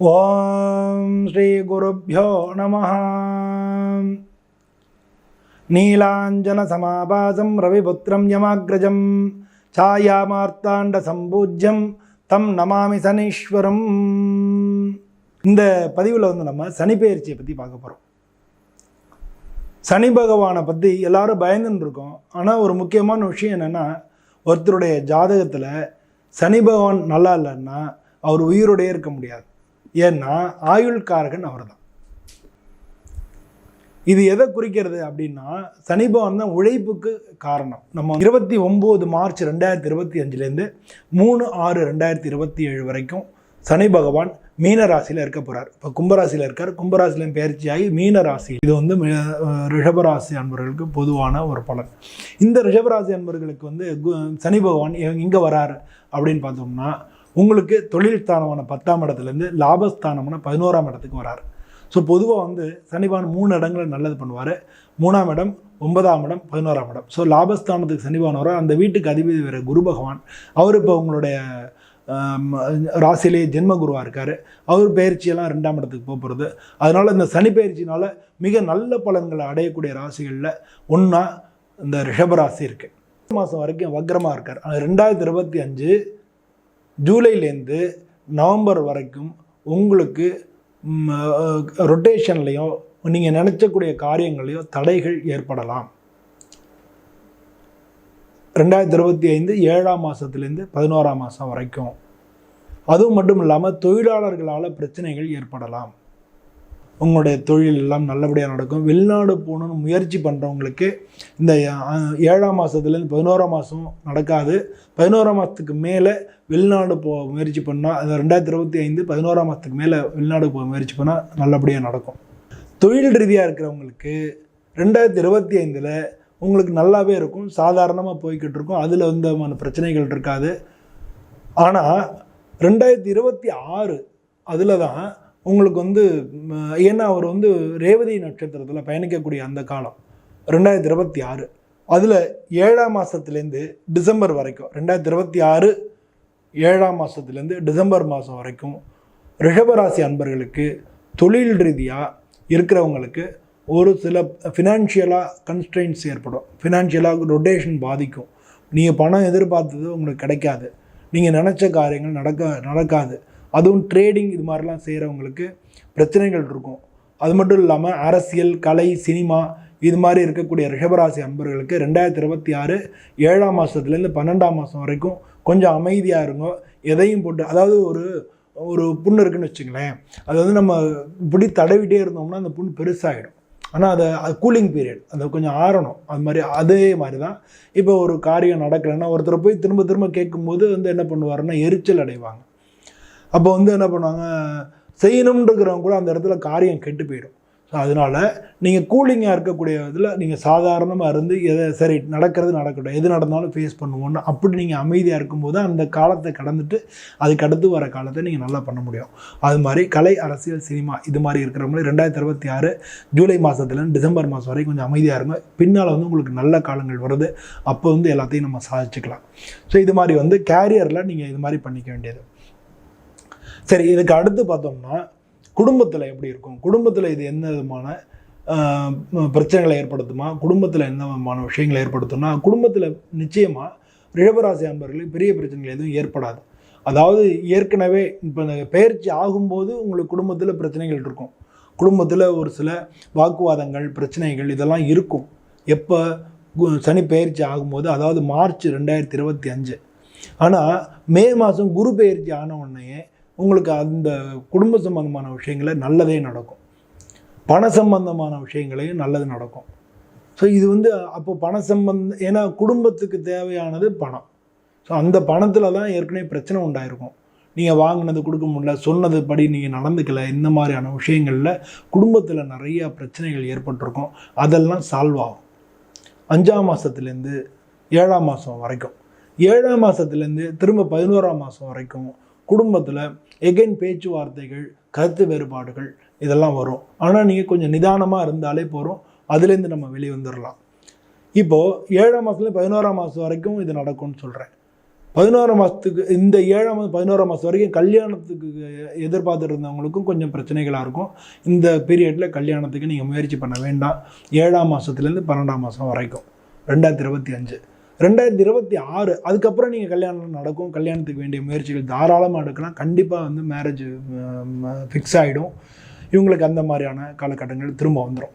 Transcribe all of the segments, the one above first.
ஓம் ஸ்ரீ குருப்பியோ நம நீலாஞ்சனசமாபாசம் ரவிபுத்திரம் யமாகிரஜம். சாயாமார்த்தாண்ட சம்பூஜ்யம் தம் நமாமி சனீஸ்வரம். இந்த பதிவில் வந்து நம்ம சனி பயிற்சியை பற்றி பார்க்க போகிறோம் சனி பகவானை பற்றி எல்லாரும் பயந்துன்னு இருக்கோம் ஆனால் ஒரு முக்கியமான விஷயம் என்னென்னா ஒருத்தருடைய ஜாதகத்தில் சனி பகவான் நல்லா இல்லைன்னா அவர் உயிரோடையே இருக்க முடியாது. ஏன்னா ஆயுள்காரகன் அவர் தான் இது எதை குறிக்கிறது அப்படின்னா சனி பகவான் தான் உழைப்புக்கு காரணம். நம்ம இருபத்தி ஒம்பது மார்ச் ரெண்டாயிரத்தி இருபத்தி அஞ்சுலேருந்து மூணு ஆறு ரெண்டாயிரத்தி இருபத்தி ஏழு வரைக்கும் சனி பகவான் மீன ராசியில் இருக்க போகிறார் இப்போ கும்பராசியில் இருக்கார். கும்பராசியிலும் பயிற்சியாகி மீன ராசி. இது வந்து மி- ரிஷபராசி அன்பர்களுக்கு பொதுவான ஒரு பலன். இந்த ரிஷபராசி அன்பர்களுக்கு வந்து கு- சனி பகவான் இங்கே வராரு அப்படின்னு பார்த்தோம்னா உங்களுக்கு தொழில் ஸ்தானமான பத்தாம் இடத்துலேருந்து லாபஸ்தானமான பதினோராம் இடத்துக்கு வராரு. ஸோ பொதுவாக வந்து சனிபான் மூணு இடங்களை நல்லது பண்ணுவார். மூணாம் இடம் ஒன்பதாம் இடம் பதினோராம் இடம். ஸோ லாபஸ்தானத்துக்கு சனிபான் வர அந்த வீட்டுக்கு அதிபதி வேறு குரு பகவான். அவர் இப்போ உங்களுடைய ஆம், ராசியிலே ஜென்ம குருவாக இருக்கார். அவர் பயிற்சியெல்லாம் ரெண்டாம் இடத்துக்கு போக போகிறது அதனால் இந்த சனி பயிற்சினால் மிக நல்ல பலன்களை அடையக்கூடிய ராசிகளில் ஒன்றா இந்த ரிஷபராசி இருக்குது மாதம் வரைக்கும் வக்ரமாக இருக்கார். ரெண்டாயிரத்தி இருபத்தி அஞ்சு ஜூலைலேருந்து நவம்பர் வரைக்கும் உங்களுக்கு ரொட்டேஷன்லேயோ நீங்கள் நினச்சக்கூடிய காரியங்களையோ தடைகள் ஏற்படலாம். ரெண்டாயிரத்தி இருபத்தி ஐந்து ஏழாம் மாதத்துலேருந்து பதினோராம் மாதம் வரைக்கும். அதுவும் மட்டும் இல்லாமல் தொழிலாளர்களால் பிரச்சனைகள் ஏற்படலாம். உங்களுடைய தொழில் எல்லாம் நல்லபடியாக நடக்கும். வெளிநாடு போகணுன்னு முயற்சி பண்ணுறவங்களுக்கு இந்த ஏழாம் மாதத்துலேருந்து பதினோராம் மாதம் நடக்காது. பதினோராம் மாதத்துக்கு மேலே வெளிநாடு போக முயற்சி பண்ணால் அது ரெண்டாயிரத்தி இருபத்தி ஐந்து பதினோராம் மாதத்துக்கு மேலே வெளிநாடு போக முயற்சி பண்ணால் நல்லபடியாக நடக்கும். தொழில் ரீதியாக இருக்கிறவங்களுக்கு ரெண்டாயிரத்தி இருபத்தி ஐந்தில் உங்களுக்கு நல்லாவே இருக்கும். சாதாரணமாக போய்கிட்டு இருக்கும். அதில் எந்த விதமான பிரச்சனைகள் இருக்காது. ஆனால் ரெண்டாயிரத்தி இருபத்தி ஆறு அதில் தான் உங்களுக்கு வந்து ஏன்னா அவர் வந்து ரேவதி நட்சத்திரத்தில் பயணிக்கக்கூடிய அந்த காலம் ரெண்டாயிரத்தி இருபத்தி ஆறு. அதில் ஏழாம் மாதத்துலேருந்து டிசம்பர் வரைக்கும் ரெண்டாயிரத்தி இருபத்தி ஆறு ஏழாம் மாதத்துலேருந்து டிசம்பர் மாதம் வரைக்கும் ரிஷபராசி அன்பர்களுக்கு தொழில் ரீதியாக இருக்கிறவங்களுக்கு ஒரு சில ஃபினான்ஷியலாக கன்ஸ்ட்ரெயின்ஸ் ஏற்படும். ஃபினான்ஷியலாக ரொட்டேஷன் பாதிக்கும். நீங்கள் பணம் எதிர்பார்த்தது உங்களுக்கு கிடைக்காது. நீங்கள் நினச்ச காரியங்கள் நடக்க நடக்காது. அதுவும் ட்ரேடிங் இது மாதிரிலாம் செய்கிறவங்களுக்கு பிரச்சனைகள் இருக்கும். அது மட்டும் இல்லாமல் அரசியல் கலை சினிமா இது மாதிரி இருக்கக்கூடிய ரிஷபராசி அன்பர்களுக்கு ரெண்டாயிரத்தி இருபத்தி ஆறு ஏழாம் மாதத்துலேருந்து பன்னெண்டாம் மாதம் வரைக்கும் கொஞ்சம் அமைதியாக இருங்க. எதையும் போட்டு அதாவது ஒரு ஒரு புண்ணு இருக்குன்னு வச்சுங்களேன் அது வந்து நம்ம இப்படி தடவிட்டே இருந்தோம்னா அந்த புண் பெருசாகிடும் ஆனால் அதை அது கூலிங் பீரியட் அது கொஞ்சம் ஆறணும். அது மாதிரி அதே மாதிரி தான் இப்போ ஒரு காரியம் நடக்கலைன்னா ஒருத்தரை போய் திரும்ப திரும்ப கேட்கும்போது வந்து என்ன பண்ணுவாருன்னா எரிச்சல் அடைவாங்க. அப்போ வந்து என்ன பண்ணுவாங்க? செய்யணுன்றக்கிறவங்க கூட அந்த இடத்துல காரியம் கெட்டு போயிடும். ஸோ அதனால் நீங்கள் கூலிங்காக இருக்கக்கூடிய இதில் நீங்கள் சாதாரணமாக இருந்து எதை சரி நடக்கிறது நடக்கட்டும். எது நடந்தாலும் ஃபேஸ் பண்ணுவோன்னு அப்படி நீங்கள் அமைதியாக இருக்கும்போது அந்த காலத்தை கடந்துட்டு அதுக்கு அடுத்து வர காலத்தை நீங்கள் நல்லா பண்ண முடியும். அது மாதிரி கலை அரசியல் சினிமா இது மாதிரி இருக்கிறவங்களே ரெண்டாயிரத்தி இருபத்தி ஆறு ஜூலை மாதத்துலேருந்து டிசம்பர் மாதம் வரைக்கும் கொஞ்சம் அமைதியாக இருங்க. பின்னால் வந்து உங்களுக்கு நல்ல காலங்கள் வருது. அப்போ வந்து எல்லாத்தையும் நம்ம சாதிச்சுக்கலாம். ஸோ இது மாதிரி வந்து கேரியரில் நீங்கள் இது மாதிரி பண்ணிக்க வேண்டியது. சரி இதுக்கு அடுத்து பார்த்தோம்னா குடும்பத்தில் எப்படி இருக்கும்? குடும்பத்தில் இது என்ன விதமான பிரச்சனைகளை ஏற்படுத்துமா? குடும்பத்தில் என்ன விதமான விஷயங்களை ஏற்படுத்தும்னா குடும்பத்தில் நிச்சயமாக ரிஷபராசி அன்பர்களுக்கு பெரிய பிரச்சனைகள் எதுவும் ஏற்படாது. அதாவது ஏற்கனவே இப்போ இந்த பயிற்சி ஆகும்போது உங்களுக்கு குடும்பத்தில் பிரச்சனைகள் இருக்கும். குடும்பத்தில் ஒரு சில வாக்குவாதங்கள் பிரச்சனைகள் இதெல்லாம் இருக்கும். எப்போ கு- சனி பயிற்சி ஆகும்போது அதாவது மார்ச் ரெண்டாயிரத்தி இருபத்தி அஞ்சு. ஆனால் மே மாதம் குரு பயிற்சி ஆன உடனே உங்களுக்கு அந்த குடும்ப சம்பந்தமான விஷயங்கள நல்லதே நடக்கும். பண சம்பந்தமான விஷயங்களையும் நல்லது நடக்கும். ஸோ இது வந்து அப்போ பண சம்பந்த ஏன்னா குடும்பத்துக்கு தேவையானது பணம். ஸோ அந்த பணத்தில் தான் ஏற்கனவே பிரச்சனை உண்டாயிருக்கும். நீங்கள் வாங்கினது கொடுக்க முடியல சொன்னது படி நீங்கள் நடந்துக்கல இந்த மாதிரியான விஷயங்களில் குடும்பத்தில் நிறையா பிரச்சனைகள் ஏற்பட்டிருக்கும். அதெல்லாம் சால்வ் ஆகும். அஞ்சாம் மாதத்துலேருந்து ஏழாம் மாதம் வரைக்கும். ஏழாம் மாதத்துலேருந்து திரும்ப பதினோராம் மாதம் வரைக்கும் குடும்பத்தில் எகைன் பேச்சுவார்த்தைகள் கருத்து வேறுபாடுகள் இதெல்லாம் வரும். ஆனால் நீங்கள் கொஞ்சம் நிதானமாக இருந்தாலே போகிறோம் அதுலேருந்து நம்ம வெளியே வந்துடலாம் இப்போது ஏழாம் மாதத்துல பதினோராம் மாதம் வரைக்கும் இது நடக்கும்னு சொல்கிறேன் பதினோராம் மாதத்துக்கு இந்த ஏழாம் மாதம் பதினோராம் மாதம் வரைக்கும் கல்யாணத்துக்கு எதிர்பார்த்துட்டு இருந்தவங்களுக்கும் கொஞ்சம் பிரச்சனைகளாக இருக்கும். இந்த பீரியடில் கல்யாணத்துக்கு நீங்கள் முயற்சி பண்ண வேண்டாம். ஏழாம் மாதத்துலேருந்து பன்னெண்டாம் மாதம் வரைக்கும். ரெண்டாயிரத்தி இருபத்தி அஞ்சு. ரெண்டாயிரத்தி இருபத்தி ஆறு அதுக்கப்புறம் நீங்கள் கல்யாணம் நடக்கும் கல்யாணத்துக்கு வேண்டிய முயற்சிகள் தாராளமாக எடுக்கலாம். கண்டிப்பாக வந்து மேரேஜ் ஃபிக்ஸ் ஆகிடும் இவங்களுக்கு அந்த மாதிரியான காலகட்டங்கள் திரும்ப வந்துடும்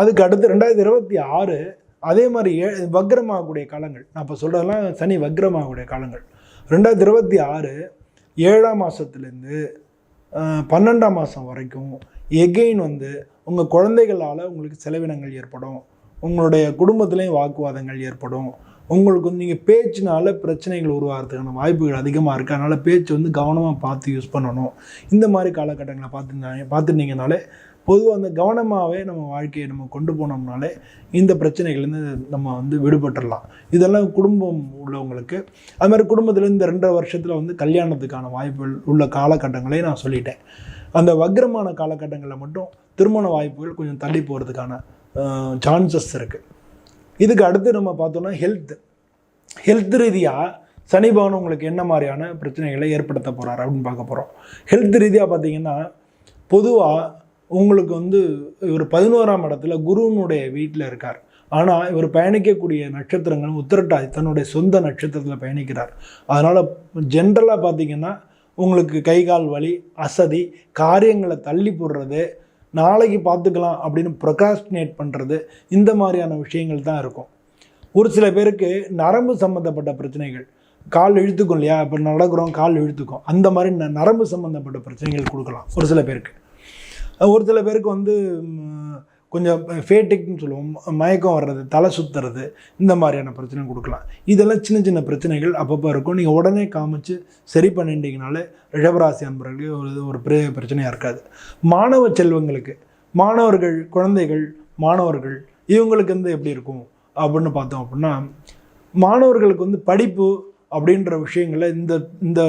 அதுக்கு அடுத்து ரெண்டாயிரத்தி இருபத்தி ஆறு அதே மாதிரி ஏ வக்ரமாகக்கூடிய காலங்கள். நான் இப்போ சொல்கிறதெல்லாம் சனி வக்ரமாகக்கூடிய காலங்கள். ரெண்டாயிரத்தி இருபத்தி ஆறு ஏழாம் மாதத்துலேருந்து பன்னெண்டாம் மாதம் வரைக்கும் எகெயின் வந்து உங்கள் குழந்தைகளால் உங்களுக்கு செலவினங்கள் ஏற்படும். உங்களுடைய குடும்பத்துலேயும் வாக்குவாதங்கள் ஏற்படும். உங்களுக்கு வந்து நீங்கள் பேச்சுனால பிரச்சனைகள் உருவாகிறதுக்கான வாய்ப்புகள் அதிகமாக இருக்குது அதனால் பேச்சு வந்து கவனமாக பார்த்து யூஸ் பண்ணணும். இந்த மாதிரி காலகட்டங்களை பார்த்துருந்தாங்க பார்த்துருந்தீங்கனாலே பொதுவாக அந்த கவனமாகவே நம்ம வாழ்க்கையை நம்ம கொண்டு போனோம்னாலே இந்த பிரச்சனைகள்லேருந்து நம்ம வந்து விடுபட்டுடலாம் இதெல்லாம் குடும்பம் உள்ளவங்களுக்கு அது மாதிரி குடும்பத்தில் இந்த ரெண்டரை வருஷத்தில் வந்து கல்யாணத்துக்கான வாய்ப்புகள் உள்ள காலகட்டங்களையும் நான் சொல்லிட்டேன். அந்த வக்ரமான காலகட்டங்களில் மட்டும் திருமண வாய்ப்புகள் கொஞ்சம் தள்ளி போகிறதுக்கான சான்சஸ் இருக்குது இதுக்கு அடுத்து நம்ம பார்த்தோம்னா ஹெல்த் ஹெல்த் ரீதியாக சனி பகவான் உங்களுக்கு என்ன மாதிரியான பிரச்சனைகளை ஏற்படுத்த போகிறார் அப்படின்னு பார்க்க போகிறோம் ஹெல்த் ரீதியாக பார்த்தீங்கன்னா பொதுவாக உங்களுக்கு வந்து இவர் பதினோராம் இடத்துல குருவனுடைய வீட்டில் இருக்கார். ஆனால் இவர் பயணிக்கக்கூடிய நட்சத்திரங்கள் உத்திரட்டாதி தன்னுடைய சொந்த நட்சத்திரத்தில் பயணிக்கிறார். அதனால் ஜென்ரலாக பார்த்தீங்கன்னா உங்களுக்கு கை கால் வலி அசதி காரியங்களை தள்ளி போடுறது நாளைக்கு பார்த்துக்கலாம் அப்படின்னு ப்ரொகாஸ்டினேட் பண்ணுறது இந்த மாதிரியான விஷயங்கள் தான் இருக்கும். ஒரு சில பேருக்கு நரம்பு சம்மந்தப்பட்ட பிரச்சனைகள் கால் இழுத்துக்கும் இல்லையா? இப்போ நடக்கிறோம் கால் இழுத்துக்கும். அந்த மாதிரி ந- நரம்பு சம்மந்தப்பட்ட பிரச்சனைகள் கொடுக்கலாம் ஒரு சில பேருக்கு. ஒரு சில பேருக்கு வந்து கொஞ்சம் ஃபேட்டிக்னு சொல்லுவோம். மயக்கம் வர்றது தலை சுற்றுறது இந்த மாதிரியான பிரச்சனை கொடுக்கலாம். இதெல்லாம் சின்ன சின்ன பிரச்சனைகள் அப்பப்போ இருக்கும். நீங்கள் உடனே காமிச்சு சரி பண்ணிட்டீங்கனாலே ரிஷபராசி அன்பர்களுக்கு ஒரு ஒரு பெரிய பிரச்சனையாக இருக்காது. மாணவ செல்வங்களுக்கு மாணவர்கள் குழந்தைகள் மாணவர்கள் இவங்களுக்கு வந்து எப்படி இருக்கும்? அப்படின்னு பார்த்தோம் அப்படின்னா மாணவர்களுக்கு வந்து படிப்பு அப்படின்ற விஷயங்கள இந்த இந்த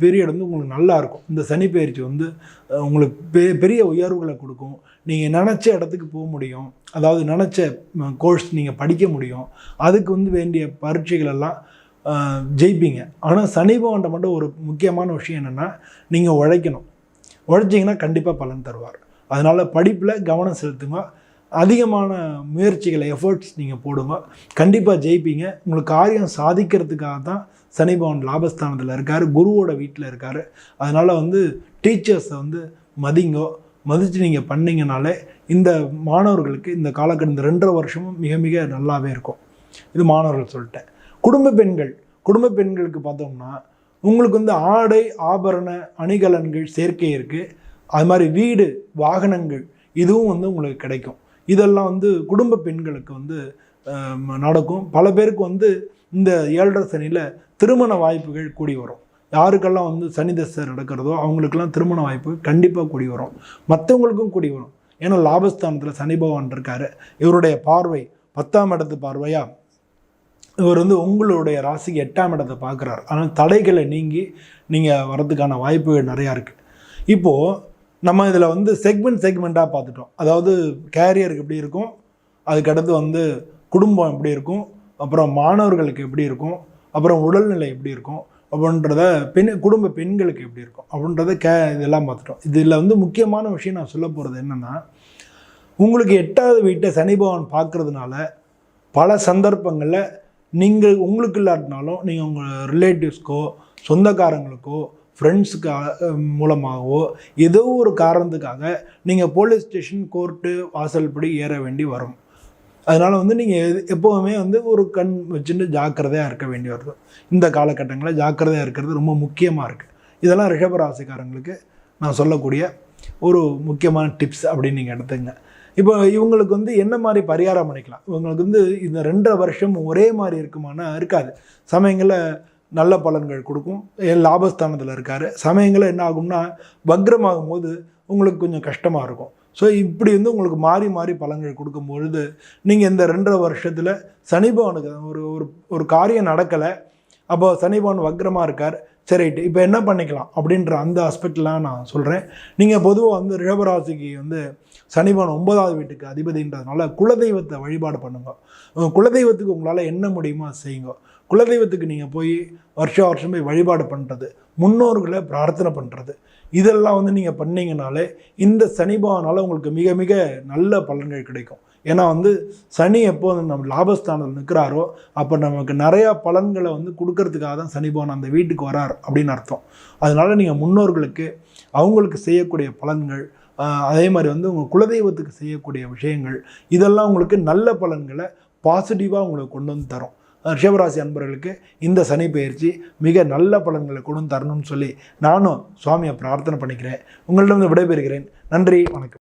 பீரியட் வந்து உங்களுக்கு நல்லா இருக்கும். இந்த சனி பயிற்சி வந்து உங்களுக்கு பெ பெரிய உயர்வுகளை கொடுக்கும். நீங்கள் நினச்ச இடத்துக்கு போக முடியும். அதாவது நினச்ச கோர்ஸ் நீங்கள் படிக்க முடியும். அதுக்கு வந்து வேண்டிய பரீட்சைகள் எல்லாம் ஜெயிப்பீங்க. ஆனால் சனி பகவான்கிட்ட மட்டும் ஒரு முக்கியமான விஷயம் என்னென்னா நீங்கள் உழைக்கணும். உழைச்சிங்கன்னா கண்டிப்பாக பலன் தருவார். அதனால் படிப்பில் கவனம் செலுத்துங்க. அதிகமான முயற்சிகளை எஃபர்ட்ஸ் நீங்கள் போடுங்க. கண்டிப்பாக ஜெயிப்பீங்க. உங்களுக்கு காரியம் சாதிக்கிறதுக்காக தான் சனி பகவான் லாபஸ்தானத்தில் இருக்கார். குருவோட வீட்டில் இருக்கார். அதனால் வந்து டீச்சர்ஸை வந்து மதிங்கோ மதித்து நீங்கள் பண்ணிங்கனாலே இந்த மாணவர்களுக்கு இந்த காலகட்டம் இந்த ரெண்டரை வருஷமும் மிக மிக நல்லாவே இருக்கும். இது மாணவர்கள் சொல்லிட்டேன் குடும்ப பெண்கள் குடும்ப பெண்களுக்கு பார்த்தோம்னா உங்களுக்கு வந்து ஆடை ஆபரண அணிகலன்கள் சேர்க்கை இருக்குது அது மாதிரி வீடு வாகனங்கள் இதுவும் வந்து உங்களுக்கு கிடைக்கும். இதெல்லாம் வந்து குடும்ப பெண்களுக்கு வந்து நடக்கும். பல பேருக்கு வந்து இந்த ஏழரை சனியில் திருமண வாய்ப்புகள் கூடி வரும். யாருக்கெல்லாம் வந்து சனி தசை நடக்கிறதோ அவங்களுக்கெல்லாம் திருமண வாய்ப்பு கண்டிப்பாக கூடி வரும். மற்றவங்களுக்கும் கூடி வரும். ஏன்னா லாபஸ்தானத்தில் சனி பகவான் இருக்காரு. இவருடைய பார்வை பத்தாம் இடத்து பார்வையா? இவர் வந்து உங்களுடைய ராசிக்கு எட்டாம் இடத்தை பார்க்குறாரு. ஆனால் தடைகளை நீங்கி நீங்கள் வரதுக்கான வாய்ப்புகள் நிறையா இருக்குது இப்போது நம்ம இதில் வந்து செக்மெண்ட் செக்மெண்ட்டாக பார்த்துட்டோம். அதாவது கேரியருக்கு எப்படி இருக்கும்? அதுக்கடுத்து வந்து குடும்பம் எப்படி இருக்கும்? அப்புறம் மாணவர்களுக்கு எப்படி இருக்கும்? அப்புறம் உடல்நிலை எப்படி இருக்கும்? அப்படின்றத பெண் குடும்ப பெண்களுக்கு எப்படி இருக்கும்? அப்படின்றத கே இதெல்லாம் பார்த்துட்டோம். இதில் வந்து முக்கியமான விஷயம் நான் சொல்ல போகிறது என்னென்னா உங்களுக்கு எட்டாவது வீட்டை சனி பகவான் பார்க்குறதுனால பல சந்தர்ப்பங்களில் நீங்கள் உங்களுக்கு இல்லாட்டினாலும் நீங்கள் உங்கள் ரிலேட்டிவ்ஸ்க்கோ சொந்தக்காரங்களுக்கோ ஃப்ரெண்ட்ஸுக்கு மூலமாகவோ ஏதோ ஒரு காரணத்துக்காக நீங்கள் போலீஸ் ஸ்டேஷன் கோர்ட்டு வாசல்படி ஏற வேண்டி வரும். அதனால் வந்து நீங்கள் எப்போவுமே வந்து ஒரு கண் வச்சுட்டு ஜாக்கிரதையாக இருக்க வேண்டி வருது இந்த காலகட்டங்களில் ஜாக்கிரதையாக இருக்கிறது ரொம்ப முக்கியமாக இருக்குது இதெல்லாம் ரிஷபராசிக்காரங்களுக்கு நான் சொல்லக்கூடிய ஒரு முக்கியமான டிப்ஸ் அப்படின்னு நீங்கள் எடுத்துங்க. இப்போ இவங்களுக்கு வந்து என்ன மாதிரி பரிகாரம் பண்ணிக்கலாம்? இவங்களுக்கு வந்து இந்த ரெண்டரை வருஷம் ஒரே மாதிரி இருக்குமானா இருக்காது. சமயங்களில் நல்ல பலன்கள் கொடுக்கும். ஏ- லாபஸ்தானத்தில் இருக்கார். சமயங்களில் என்ன ஆகும்னா வக்ரமாகும் போது உங்களுக்கு கொஞ்சம் கஷ்டமாக இருக்கும். ஸோ இப்படி வந்து உங்களுக்கு மாறி மாறி பலன்கள் கொடுக்கும் பொழுது நீங்கள் இந்த ரெண்டரை வருஷத்தில் சனிபவனுக்கு ஒரு ஒரு ஒரு காரியம் நடக்கலை அப்போ சனிபவன் வக்ரமாக இருக்கார். சரி இப்போ என்ன பண்ணிக்கலாம் அப்படின்ற அந்த ஆஸ்பெக்ட்லாம் நான் சொல்கிறேன் நீங்கள் பொதுவாக வந்து ரிஷபராசிக்கு வந்து சனிபவன் ஒன்பதாவது வீட்டுக்கு அதிபதின்றதுனால குலதெய்வத்தை வழிபாடு பண்ணுங்க. குலதெய்வத்துக்கு உங்களால் என்ன முடியுமோ அதை செய்யுங்க. குலதெய்வத்துக்கு நீங்கள் போய் வருஷம் வருஷம் போய் வழிபாடு பண்ணுறது முன்னோர்களை பிரார்த்தனை பண்ணுறது இதெல்லாம் வந்து நீங்கள் பண்ணீங்கனாலே இந்த சனி பகவானால் உங்களுக்கு மிக மிக நல்ல பலன்கள் கிடைக்கும். ஏன்னா வந்து சனி எப்போ நம்ம லாபஸ்தானத்தில் நிற்கிறாரோ அப்போ நமக்கு நிறையா பலன்களை வந்து கொடுக்கறதுக்காக தான் சனி பகவான் அந்த வீட்டுக்கு வரார் அப்படின்னு அர்த்தம். அதனால நீங்கள் முன்னோர்களுக்கு அவங்களுக்கு செய்யக்கூடிய பலன்கள் அதே மாதிரி வந்து உங்கள் குலதெய்வத்துக்கு செய்யக்கூடிய விஷயங்கள் இதெல்லாம் உங்களுக்கு நல்ல பலன்களை பாசிட்டிவாக உங்களுக்கு கொண்டு வந்து தரும். ரிஷபராசி அன்பர்களுக்கு இந்த சனி பயிற்சி மிக நல்ல பலன்களை கொண்டு தரணும்னு சொல்லி நானும் சுவாமியை பிரார்த்தனை பண்ணிக்கிறேன். உங்களிடம் விடைபெறுகிறேன். நன்றி வணக்கம்.